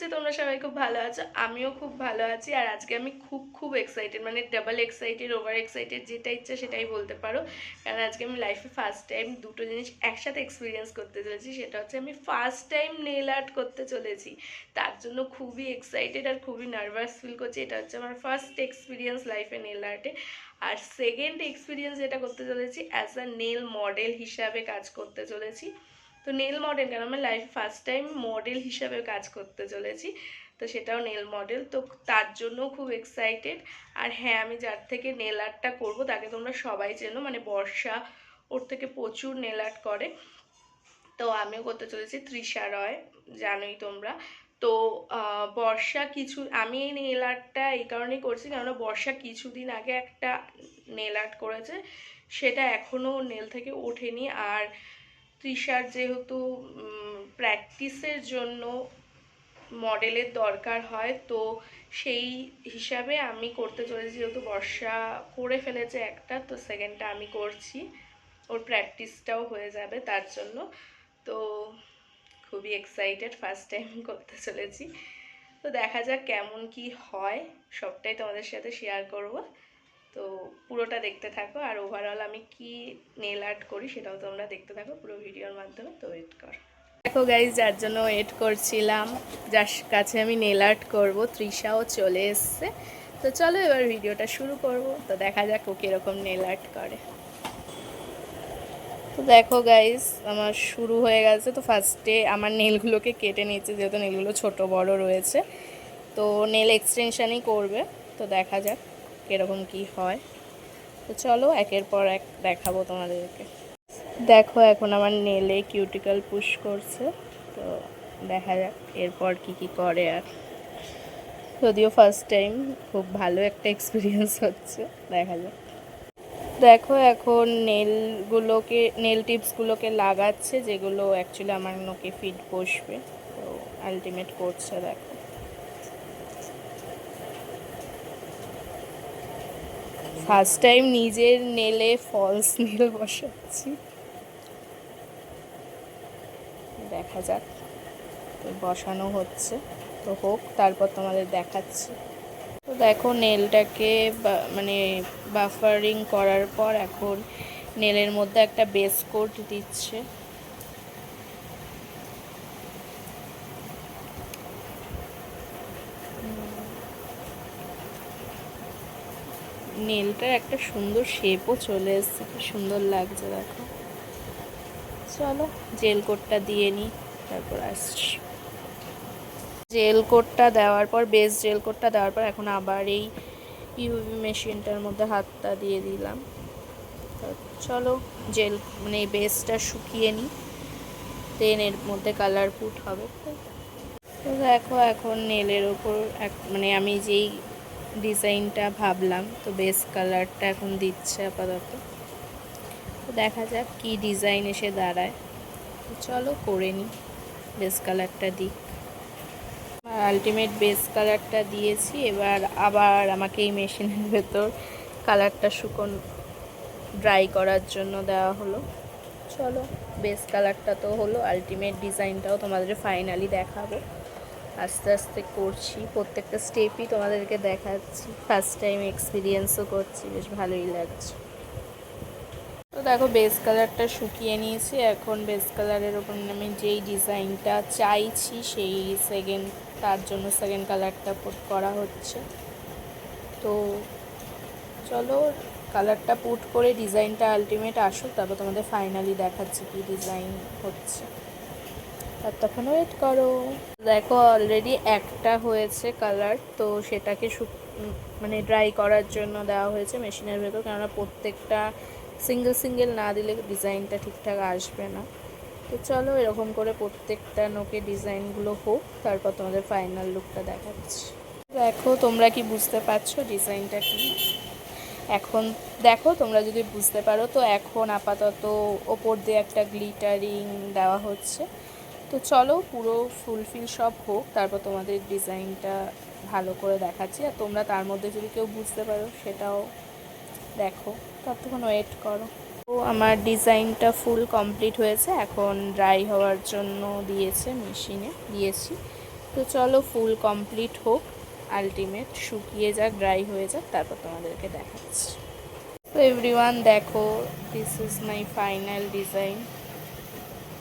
করছি তোমরা সবাই খুব ভালো আছো, আমিও খুব ভালো আছি, আর আজকে আমি খুব খুব এক্সাইটেড মানে ডাবল এক্সাইটেড ওভার এক্সাইটেড যেটা ইচ্ছা সেটাই বলতে পারো। কারণ আজকে আমি লাইফে ফার্স্ট টাইম দুটো জিনিস একসাথে এক্সপিরিয়েন্স করতে চলেছি, সেটা হচ্ছে আমি ফার্স্ট টাইম নেল আর্ট করতে চলেছি। তার জন্য খুবই এক্সাইটেড আর খুবই নার্ভাস ফিল করছি, এটা হচ্ছে আমার ফার্স্ট এক্সপিরিয়েন্স লাইফে নেল আর্টে আর সেকেন্ড এক্সপিরিয়েন্স যেটা করতে চলেছি অ্যাজ আ নেল মডেল হিসাবে কাজ করতে চলেছি। তো নেল মডেল কেন? আমার লাইফ ফার্স্ট টাইম মডেল হিসাবে কাজ করতে চলেছি, তো সেটাও নেল মডেল তো তার জন্য খুব এক্সাইটেড আর হ্যাঁ আমি যার থেকে নেল আর্টটা করব, তাকে তোমরা সবাই চেনো মানে বর্ষা ওর থেকে প্রচুর নেল আর্ট করে। তো আমিও করতে চলেছি তৃষা রয়, জানোই তোমরা। তো বর্ষা কিছু, আমি এই নেল আর্টটা এই কারণেই করছি, কেননা বর্ষা কিছুদিন আগে একটা নেল আর্ট করেছে, সেটা এখনও নেল থেকে ওঠেনি। আর তৃষার যেহেতু প্র্যাকটিসের জন্য মডেলের দরকার হয়, তো সেই হিসাবে আমি করতে চলেছি। যেহেতু বর্ষা করে ফেলেছে একটা, তো সেকেন্ডটা আমি করছি। ওর প্র্যাকটিসটাও হয়ে যাবে তার জন্য। তো খুবই এক্সাইটেড ফার্স্ট টাইম করতে চলেছি। তো দেখা যাক কেমন কি হয়, সবটাই তোমাদের সাথে শেয়ার করব। তো পুরোটা দেখতে থাকো। আর ওভারঅল আমি কি নেল আর্ট করি সেটাও তোমরা দেখতে থাকো পুরো ভিডিওর মাধ্যমে, তো ওয়েট কর। দেখো গাইজ যার জন্য ওয়েট করছিলাম, যার কাছে আমি নেল আর্ট করব, তৃষাও চলে এসছে। তো চলো এবার ভিডিওটা শুরু করব, তো দেখা যাক ও কীরকম নেল আর্ট করে। তো দেখো গাইজ আমার শুরু হয়ে গেছে। তো ফার্স্টে আমার নেলগুলোকে কেটে নিয়েছে, যেহেতু নেলগুলো ছোট বড় রয়েছে। তো নেল এক্সটেনশানই করবে, তো দেখা যাক। কীরকম কি হয়। তো চলো একের পর এক দেখাবো তোমাদেরকে। দেখো এখন আমার নেলে কিউটিক্যাল পুশ করছে। তো দেখা যাক এরপর কি কি করে আর। যদিও ফার্স্ট টাইম খুব ভালো একটা এক্সপিরিয়েন্স হচ্ছে, দেখা যাক। দেখো এখন নেলগুলোকে, নেল টিপসগুলোকে লাগাচ্ছে, যেগুলো অ্যাকচুয়ালি আমার নোকে ফিট বসবে। তো আলটিমেট করছে, দেখো। ফার্স্ট টাইম নিজের নেলে ফলস নেল বসাচ্ছি। দেখা যাক। বসানো হচ্ছে। তো হোক, তারপর তোমাদের দেখাচ্ছি। তো দেখো, নেলটাকে মানে বাফারিং করার পর এখন নেলের মধ্যে একটা বেস কোট দিচ্ছে। নেলটার একটা সুন্দর শেপও চলে এসছে সুন্দর লাগছে দেখো। চলো জেল কোটটা দিয়ে নিই তারপর আসছি। জেল কোটটা দেওয়ার পর বেস জেল কোটটা দেওয়ার পর এখন আবার এই ইউভি মেশিনটার মধ্যে হাতটা দিয়ে দিলাম। চলো জেল মানে বেসটা শুকিয়ে নিই দেন এর মধ্যে কালার পুট হবে। তো দেখো, এখন নেলের ওপর এক মানে আমি যেই ডিজাইনটা ভাবলাম, তো বেস কালারটা এখন দিচ্ছে আপাতত। তো দেখা যাক কি ডিজাইন এসে দাঁড়ায়। তো চলো করে নিই বেস কালারটা দিই আলটিমেট বেস কালারটা দিয়েছি, এবার আবার আমাকে এই মেশিনের ভেতর কালারটা শুকন ড্রাই করার জন্য দেওয়া হলো। চলো, বেস কালারটা তো হলো আলটিমেট ডিজাইনটাও তোমাদের ফাইনালি দেখাবো। আস্তে আস্তে করছি, প্রত্যেকটা স্টেপই তোমাদেরকে দেখাচ্ছি। ফার্স্ট টাইম এক্সপিরিয়েন্সও করছি, বেশ ভালোই লাগছে। তো দেখো বেস কালারটা শুকিয়ে নিয়েছি, এখন বেস কালারের ওপর আমি যেই ডিজাইনটা চাইছি, সেই সেকেন্ড তার জন্য সেকেন্ড কালারটা পুট করা হচ্ছে। তো চলো কালারটা পুট করে ডিজাইনটা আলটিমেট আসুক, তারপর তোমাদের ফাইনালি দেখাচ্ছি কি ডিজাইন হচ্ছে। তখন ওয়েট করো। দেখো অলরেডি একটা হয়েছে কালার তো সেটাকে মানে ড্রাই করার জন্য দেওয়া হয়েছে মেশিনের ভেতর, কেননা প্রত্যেকটা সিঙ্গেল সিঙ্গেল না দিলে ডিজাইনটা ঠিকঠাক আসবে না। তো চলো এরকম করে প্রত্যেকটা নোকে ডিজাইনগুলো হোক, তারপর তোমাদের ফাইনাল লুকটা দেখাচ্ছি। দেখো, তোমরা কি বুঝতে পারছ ডিজাইনটা কি? এখন দেখো, তোমরা যদি বুঝতে পারো, তো এখন আপাতত ওপর দিয়ে একটা গ্লিটারিং দেওয়া হচ্ছে। তো চলো পুরো ফুলফিল সব হোক, তারপর তোমাদের ডিজাইনটা ভালো করে দেখাচ্ছি। আর তোমরা তার মধ্যে যদি কেউ বুঝতে পারো সেটাও দেখো। ততক্ষণ ওয়েট করো। তো আমার ডিজাইনটা ফুল কমপ্লিট হয়েছে, এখন ড্রাই হওয়ার জন্য দিয়েছে মেশিনে দিয়েছি। তো চলো ফুল কমপ্লিট হোক আলটিমেট শুকিয়ে যাক ড্রাই হয়ে যাক, তারপর তোমাদেরকে দেখাচ্ছি। তো এভরিওয়ান দেখো this is my final design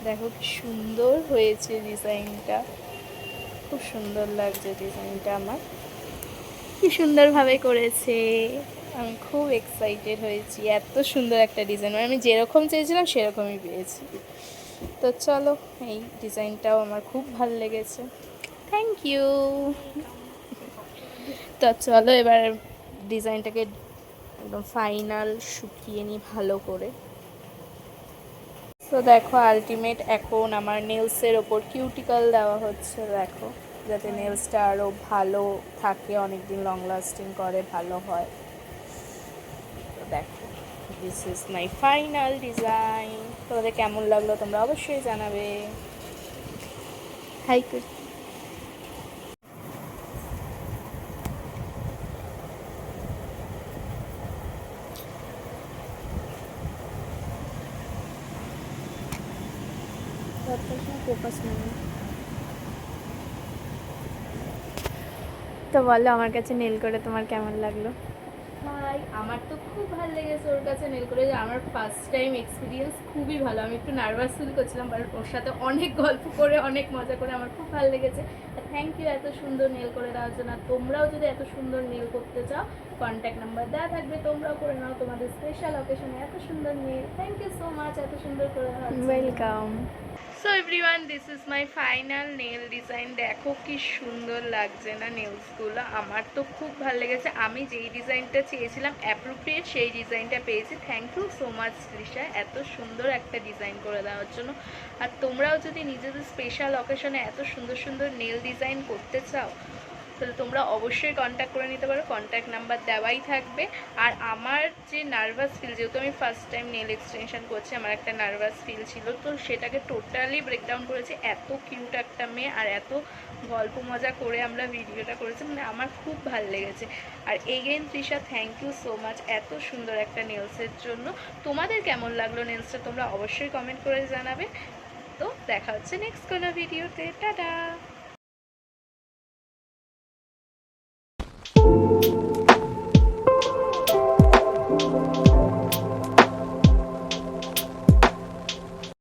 দেখো কি সুন্দর হয়েছে ডিজাইনটা। খুব সুন্দর লাগছে ডিজাইনটা আমার। কি সুন্দরভাবে করেছে। আমি খুব এক্সাইটেড হয়েছি। এত সুন্দর একটা ডিজাইন। মানে আমি যেরকম চেয়েছিলাম, সেরকমই পেয়েছি। তো চলো, এই ডিজাইনটাও আমার খুব ভালো লেগেছে। থ্যাংক ইউ তো চলো এবার ডিজাইনটাকে একদম ফাইনাল শুকিয়ে নিই ভালো করে। তো দেখো আলটিমেট এখন আমার নেলসের ওপর কিউটিকল দেওয়া হচ্ছে দেখো যাতে নেলসটা আরও ভালো থাকে অনেক দিন লং লাস্টিং করে ভালো হয়। তো দেখো this is my final design তোমাদের কেমন লাগল তোমরা অবশ্যই জানাবে। হাই ফোকাস নেই তো বলো আমার কাছে নেল করে তোমার কেমন লাগল? ভাই আমার তো খুব ভালো লেগেছে ওর কাছে নেল করে। যে আমার ফার্স্ট টাইম এক্সপিরিয়েন্স খুবই ভালো। আমি একটু নার্ভাস ফিল করছিলাম বাট ওর সাথে অনেক গল্প করে অনেক মজা করে আমার খুব ভালো লেগেছে। থ্যাংক ইউ এত সুন্দর নেল করে দেওয়ার জন্য। তোমরাও যদি এত সুন্দর নেল করতে চাও কন্ট্যাক্ট নাম্বার দেওয়া থাকবে। তোমরাও করে নাও তোমাদের স্পেশাল অকেশনে এত সুন্দর nail thank you so much এত সুন্দর করে welcome so everyone this is my final nail design দেখো কি সুন্দর লাগছে না নেলসগুলো আমার তো খুব ভালো লেগেছে। আমি যেই ডিজাইনটা চেয়েছিলাম অ্যাপ্রোপ্রিয়েট সেই ডিজাইনটা পেয়েছি। Thank you so much Trisha. এত সুন্দর একটা ডিজাইন করে দেওয়ার জন্য। আর তোমরাও যদি নিজেদের স্পেশাল অকেশনে এত সুন্দর সুন্দর নেল ডিজাইন করতে চাও তাহলে তোমরা অবশ্যই কন্ট্যাক্ট করে নিতে পারো। কন্ট্যাক্ট নাম্বার দেওয়াই থাকবে। আর আমার যে নার্ভাস ফিল যেহেতু আমি ফার্স্ট টাইম নেল এক্সটেনশন করছি, আমার একটা নার্ভাস ফিল ছিল, তো সেটাকে টোটালি ব্রেকডাউন করেছে। এত কিউট একটা মেয়ে আর এত গল্প মজা করে আমরা ভিডিওটা করেছি মানে আমার খুব ভালো লেগেছে। আর again Trisha thank you so much এত সুন্দর একটা নেলসের জন্য। তোমাদের কেমন লাগল নেলসটা তোমরা অবশ্যই কমেন্ট করে জানাবে। তো দেখা হচ্ছে নেক্সট কোনো ভিডিওতে টাটা!